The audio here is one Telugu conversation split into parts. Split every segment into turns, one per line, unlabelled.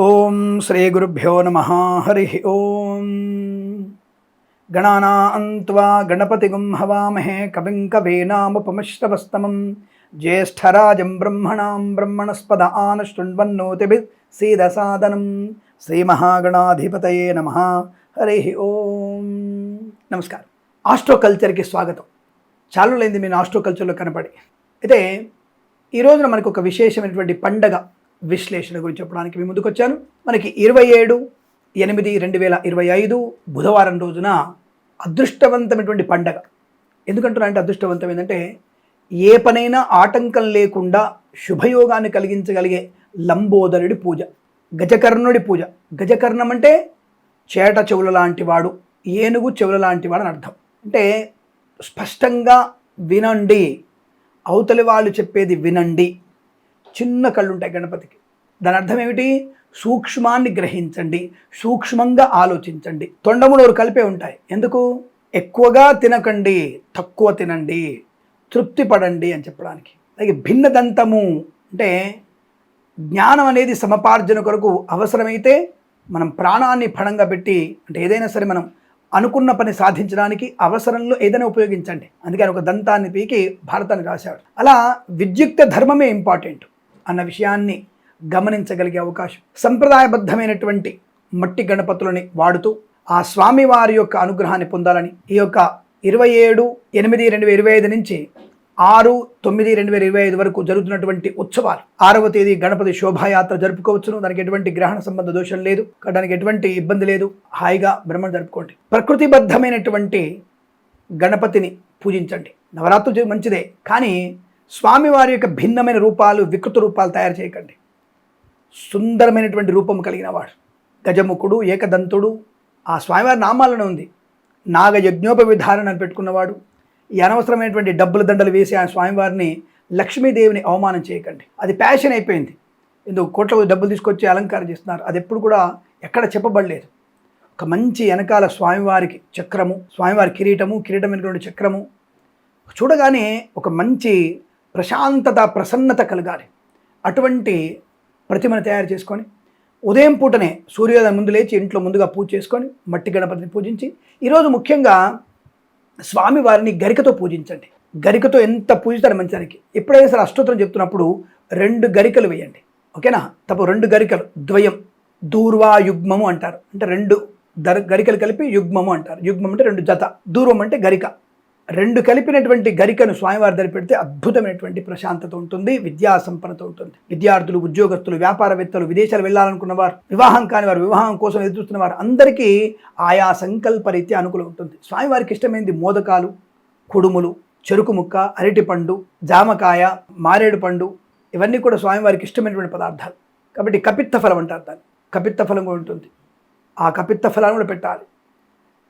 ఓం శ్రీ గురుభ్యో నమ. హరి ఓం. గణానాన్వా గణపతిగుం హవామహే కవిం కవీనాముపమశ్రవస్తమం జ్యేష్ఠరాజం బ్రహ్మణాం బ్రహ్మణస్పద ఆనశృణ్వన్నోతిభి సీదసాదనం శ్రీమహాగణాధిపతయే నమ. హరి ఓం. నమస్కారం. ఆస్ట్రోకల్చర్కి స్వాగతం. చాలులైంది మీ ఆస్ట్రోకల్చర్లో కనపడి. అయితే ఈ రోజున మనకు ఒక విశేషమైనటువంటి పండగ విశ్లేషణ గురించి చెప్పడానికి మీ ముందుకు వచ్చాను మనకి ఇరవై ఏడు ఎనిమిది రెండు వేల ఇరవై ఐదు బుధవారం రోజున అదృష్టవంతమైనటువంటి పండగ. ఎందుకంటున్నా అంటే అదృష్టవంతం ఏంటంటే ఏ పనైనా ఆటంకం లేకుండా శుభయోగాన్ని కలిగించగలిగే లంబోదరుడి పూజ గజకర్ణుడి పూజ. గజకర్ణం అంటే చేట చెవుల లాంటి వాడు ఏనుగు చెవుల లాంటి వాడు అని అర్థం. అంటే స్పష్టంగా వినండి. అవతలి వాళ్ళు చెప్పేది వినండి. చిన్న కళ్ళు ఉంటాయి గణపతికి. దాని అర్థం ఏమిటి? సూక్ష్మాన్ని గ్రహించండి సూక్ష్మంగా ఆలోచించండి. తొండమునోరు కలిపే ఉంటాయి. ఎందుకు? ఎక్కువగా తినకండి తక్కువ తినండి తృప్తి పడండి అని చెప్పడానికి. అలాగే భిన్నదంతము అంటే జ్ఞానం అనేది సమపార్జన కొరకు అవసరమైతే మనం ప్రాణాన్ని పణంగా పెట్టి అంటే ఏదైనా సరే మనం అనుకున్న పని సాధించడానికి అవసరంలో ఏదైనా ఉపయోగించండి. అందుకని ఒక దంతాన్ని పీకి భారతాన్ని రాశాడు. అలా విద్యుక్త ధర్మమే ఇంపార్టెంట్. అన్న విషయాన్ని గమనించగలిగే అవకాశం. సంప్రదాయబద్ధమైనటువంటి మట్టి గణపతులని వాడుతూ ఆ స్వామివారి యొక్క అనుగ్రహాన్ని పొందాలని ఈ యొక్క ఇరవై ఏడు ఎనిమిది రెండు వేల ఇరవై ఐదు నుంచి ఆరు తొమ్మిది రెండు వేల ఇరవై ఐదు వరకు జరుగుతున్నటువంటి ఉత్సవాలు. ఆరవ తేదీ గణపతి శోభాయాత్ర జరుపుకోవచ్చును. దానికి ఎటువంటి గ్రహణ సంబంధ దోషం లేదు. దానికి ఎటువంటి ఇబ్బంది లేదు. హాయిగా బ్రహ్మను జరుపుకోండి. ప్రకృతిబద్ధమైనటువంటి గణపతిని పూజించండి. నవరాత్రులు మంచిదే. కానీ స్వామివారి యొక్క భిన్నమైన రూపాలు వికృత రూపాలు తయారు చేయకండి. సుందరమైనటువంటి రూపం కలిగిన వాడు. గజముఖుడు ఏకదంతుడు ఆ స్వామివారి నామాలను ఉంది. నాగ యజ్ఞోపవిధారణ అని పెట్టుకున్నవాడు ఈ అనవసరమైనటువంటి డబ్బుల దండలు వేసి ఆ స్వామివారిని లక్ష్మీదేవిని అవమానం చేయకండి. అది ప్యాషన్ అయిపోయింది. ఎందుకు? కోట్ల డబ్బులు తీసుకొచ్చి అలంకారం చేస్తున్నారు. అది ఎప్పుడు కూడా ఎక్కడ చెప్పబడలేదు. ఒక మంచి వెనకాల స్వామివారికి చక్రము స్వామివారి కిరీటము కిరీటమైనటువంటి చక్రము. చూడగానే ఒక మంచి ప్రశాంతత ప్రసన్నత కలగాలి. అటువంటి ప్రతిమను తయారు చేసుకొని ఉదయం పూటనే సూర్యోదయం ముందు లేచి ఇంట్లో ముందుగా పూజ చేసుకొని మట్టి గణపతిని పూజించి ఈరోజు ముఖ్యంగా స్వామివారిని గరికతో పూజించండి. గరికతో ఎంత పూజిస్తారు మంచానికి ఎప్పుడైనా సరే అష్టోత్తరం చెప్తున్నప్పుడు రెండు గరికలు వేయండి. ఓకేనా? తప్పు రెండు గరికలు. ద్వయం దూర్వా యుగ్మము అంటారు. అంటే రెండు దర్ గరికలు కలిపి యుగ్మము అంటారు. యుగ్మం అంటే రెండు జత. దూర్వం అంటే గరిక. రెండు కలిపినటువంటి గరికను స్వామివారి దగ్గర పెడితే అద్భుతమైనటువంటి ప్రశాంతత ఉంటుంది విద్యా సంపన్నత ఉంటుంది. విద్యార్థులు ఉద్యోగస్తులు వ్యాపారవేత్తలు విదేశాలు వెళ్ళాలనుకున్న వారు వివాహం కాని వారు వివాహం కోసం ఎదురుస్తున్న వారు అందరికీ ఆయా సంకల్పరీత్యా అనుకూలం ఉంటుంది. స్వామివారికి ఇష్టమైనది మోదకాలు కుడుములు చెరుకు ముక్క అరటిపండు జామకాయ మారేడు పండు ఇవన్నీ కూడా స్వామివారికి ఇష్టమైనటువంటి పదార్థాలు. కాబట్టి కపిత్త ఫలం అంటారు దాన్ని. కపిత్త ఫలం కూడా ఉంటుంది. ఆ కపిత్త ఫలాన్ని కూడా పెట్టాలి.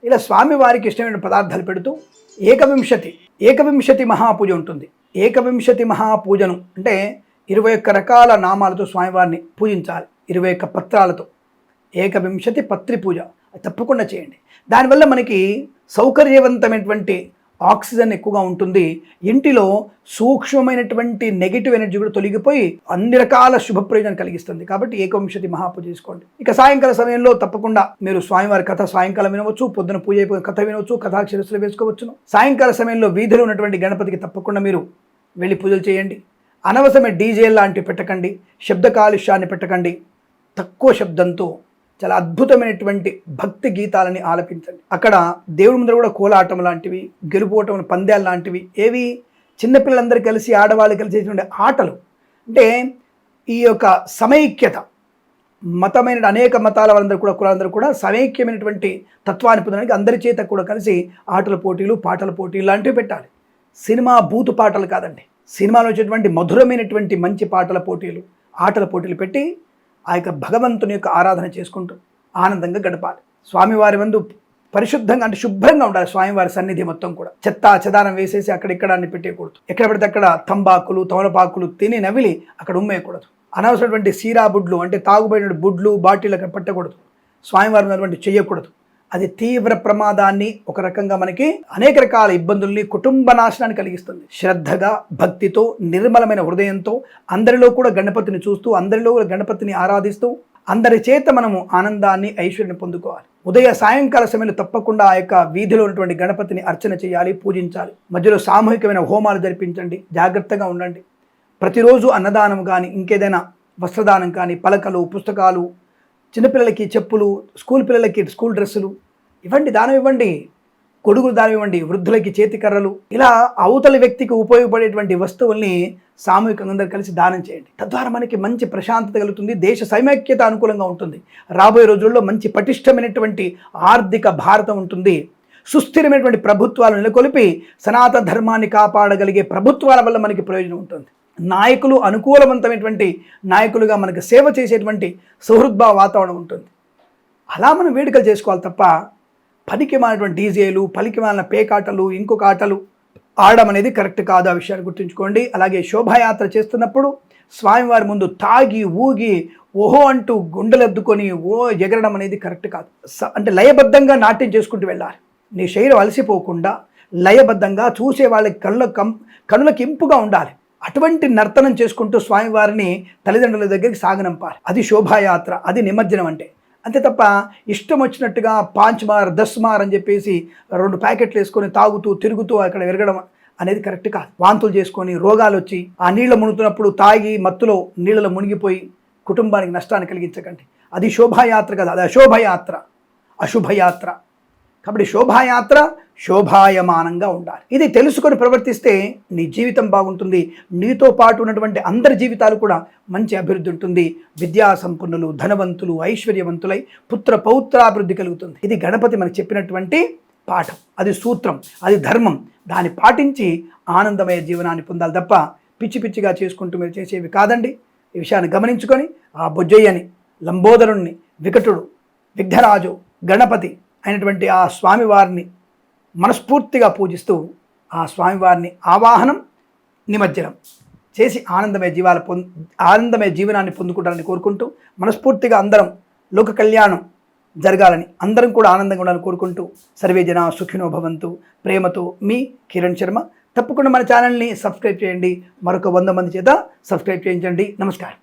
ఇలా స్వామివారికి ఇష్టమైన పదార్థాలు పెడుతూ ఏకవింశతి ఏకవింశతి మహాపూజ ఉంటుంది. ఏకవింశతి మహాపూజను అంటే ఇరవై ఒక్క రకాల నామాలతో స్వామివారిని పూజించాలి ఇరవై ఒక్క పత్రాలతో. ఏకవింశతి పత్రి పూజ అది తప్పకుండా చేయండి. దానివల్ల మనకి సౌకర్యవంతమైనటువంటి ఆక్సిజన్ ఎక్కువగా ఉంటుంది. ఇంటిలో సూక్ష్మమైనటువంటి నెగిటివ్ ఎనర్జీ కూడా తొలగిపోయి అన్ని రకాల శుభ ప్రయోజనం కలిగిస్తుంది. కాబట్టి ఏకవింశతి మహాపూజ చేసుకోండి. ఇక సాయంకాల సమయంలో తప్పకుండా మీరు స్వామివారి కథ సాయంకాలం వినవచ్చు పొద్దున పూజ అయిపోయిన కథ వినవచ్చు కథాక్షరస్సులు వేసుకోవచ్చును. సాయంకాల సమయంలో వీధిలో ఉన్నటువంటి గణపతికి తప్పకుండా మీరు వెళ్ళి పూజలు చేయండి. అనవసరమైన డీజే లాంటివి పెట్టకండి. శబ్ద కాలుష్యాన్ని పెట్టకండి. తక్కువ శబ్దంతో చాలా అద్భుతమైనటువంటి భక్తి గీతాలని ఆలపించండి. అక్కడ దేవుడి ముందర కూడా కోలాటం లాంటివి గెలుపోటం పందాలు లాంటివి ఏవి చిన్నపిల్లలందరూ కలిసి ఆడవాళ్ళు కలిసి చేసినటువంటి ఆటలు. అంటే ఈ యొక్క సమైక్యత మతమైన అనేక మతాల వాళ్ళందరూ కూడా కులాలందరూ కూడా సమైక్యమైనటువంటి తత్వాన్ని పొందడానికి అందరి చేత కూడా కలిసి ఆటల పోటీలు పాటల పోటీలు లాంటివి పెట్టాలి. సినిమా బూతు పాటలు కాదండి. సినిమాలో వచ్చేటువంటి మధురమైనటువంటి మంచి పాటల పోటీలు ఆటల పోటీలు పెట్టి ఆ యొక్క భగవంతుని యొక్క ఆరాధన చేసుకుంటూ ఆనందంగా గడపాలి. స్వామివారి ముందు పరిశుద్ధంగా అంటే శుభ్రంగా ఉండాలి స్వామివారి సన్నిధి మొత్తం కూడా. చెత్త చెదారం వేసేసి అక్కడిక్కడ అన్ని పెట్టేయకూడదు. ఎక్కడ పడితే అక్కడ తంబాకులు తమలపాకులు తిని నవిలి అక్కడ ఉమ్మేయకూడదు. అనవసరమైనటువంటి సీరా బుడ్లు అంటే తాగుబడిన బుడ్లు బాటిల్ అక్కడ పెట్టకూడదు. స్వామివారి ఉన్నటువంటి చేయకూడదు అది తీవ్ర ప్రమాదాన్ని ఒక రకంగా మనకి అనేక రకాల ఇబ్బందుల్ని కుటుంబ నాశనాన్ని కలిగిస్తుంది. శ్రద్ధగా భక్తితో నిర్మలమైన హృదయంతో అందరిలో కూడా గణపతిని చూస్తూ అందరిలో కూడా గణపతిని ఆరాధిస్తూ అందరి చేత మనము ఆనందాన్ని ఐశ్వర్యాన్ని పొందుకోవాలి. ఉదయ సాయంకాల సమయంలో తప్పకుండా ఆ యొక్క వీధిలో ఉన్నటువంటి గణపతిని అర్చన చేయాలి పూజించాలి. మధ్యలో సామూహికమైన హోమాలు జరిపించండి జాగ్రత్తగా ఉండండి. ప్రతిరోజు అన్నదానం కానీ ఇంకేదైనా వస్త్రదానం కానీ పలకలు పుస్తకాలు చిన్నపిల్లలకి చెప్పులు స్కూల్ పిల్లలకి స్కూల్ డ్రెస్సులు ఇవ్వండి దానం ఇవ్వండి. కొడుకులు దానం ఇవ్వండి వృద్ధులకి చేతికర్రలు ఇలా అవతలి వ్యక్తికి ఉపయోగపడేటువంటి వస్తువుల్ని సామూహికంగా అందరూ కలిసి దానం చేయండి. తద్వారా మనకి మంచి ప్రశాంతత కలుగుతుంది దేశ సమైక్యత అనుకూలంగా ఉంటుంది. రాబోయే రోజుల్లో మంచి పటిష్టమైనటువంటి ఆర్థిక భారతం ఉంటుంది. సుస్థిరమైనటువంటి ప్రభుత్వాలు నెలకొల్పి సనాతన ధర్మాన్ని కాపాడగలిగే ప్రభుత్వాల వల్ల మనకి ప్రయోజనం ఉంటుంది. నాయకులు అనుకూలవంతమైనటువంటి నాయకులుగా మనకు సేవ చేసేటువంటి సౌహృద్భావ వాతావరణం ఉంటుంది. అలా మనం వేడుకలు చేసుకోవాలి తప్ప పనికిమాలినటువంటి డీజేలు పలికి మాలిన పేకాటలు ఇంకొక ఆటలు ఆడడం అనేది కరెక్ట్ కాదు ఆ విషయాన్ని గుర్తుంచుకోండి. అలాగే శోభాయాత్ర చేస్తున్నప్పుడు స్వామివారి ముందు తాగి ఊగి ఓహో అంటూ గుండెలెద్దుకొని ఓ ఎగరడం అనేది కరెక్ట్ కాదు. స- అంటే లయబద్ధంగా నాట్యం చేసుకుంటూ వెళ్ళాలి. నీ శరీరం అలసిపోకుండా లయబద్ధంగా చూసే వాళ్ళకి కళ్ళ కం కనులకు ఇంపుగా ఉండాలి. అటువంటి నర్తనం చేసుకుంటూ స్వామివారిని తల్లిదండ్రుల దగ్గరికి సాగనంపాలి. అది శోభాయాత్ర అది నిమజ్జనం అంటే. అంతే తప్ప ఇష్టం వచ్చినట్టుగా పాంచ్ మార్ దస్ మార్ అని చెప్పేసి రెండు ప్యాకెట్లు వేసుకొని తాగుతూ తిరుగుతూ అక్కడ విరగడం అనేది కరెక్ట్ కాదు. వాంతులు చేసుకొని రోగాలు వచ్చి ఆ నీళ్ళ మునుగుతున్నప్పుడు తాగి మత్తులో నీళ్ళలో మునిగిపోయి కుటుంబానికి నష్టాన్ని కలిగించకండి. అది శోభాయాత్ర కదా అది అశోభయాత్ర. అశుభయాత్ర. కాబట్టి శోభాయాత్ర శోభాయమానంగా ఉండాలి. ఇది తెలుసుకొని ప్రవర్తిస్తే నీ జీవితం బాగుంటుంది. నీతో పాటు ఉన్నటువంటి అందరి జీవితాలు కూడా మంచి అభివృద్ధి ఉంటుంది. విద్యా సంపన్నులు ధనవంతులు ఐశ్వర్యవంతులై పుత్ర పౌత్రాభివృద్ధి కలుగుతుంది. ఇది గణపతి మనకు చెప్పినటువంటి పాఠం. అది సూత్రం అది ధర్మం. దాన్ని పాటించి ఆనందమయ జీవనాన్ని పొందాలి తప్ప పిచ్చి పిచ్చిగా చేసుకుంటూ మీరు చేసేవి కాదండి. ఈ విషయాన్ని గమనించుకొని ఆ బొజ్జయ్యని లంబోదరుణ్ణి వికటుడు విఘ్నరాజు గణపతి అయినటువంటి ఆ స్వామివారిని మనస్ఫూర్తిగా పూజిస్తూ ఆ స్వామివారిని ఆవాహనం నిమజ్జనం చేసి ఆనందమయ జీవాల పొంద ఆనందమయ జీవనాన్ని పొందుకుంటారని కోరుకుంటూ మనస్ఫూర్తిగా అందరం లోక కళ్యాణం జరగాలని అందరం కూడా ఆనందంగా ఉండాలని కోరుకుంటూ సర్వే జన సుఖినో భవంతు. ప్రేమతో మీ కిరణ్ శర్మ. తప్పకుండా మన ఛానల్ని సబ్స్క్రైబ్ చేయండి. మరొక వంద మంది చేత సబ్స్క్రైబ్ చేయించండి. నమస్కారం.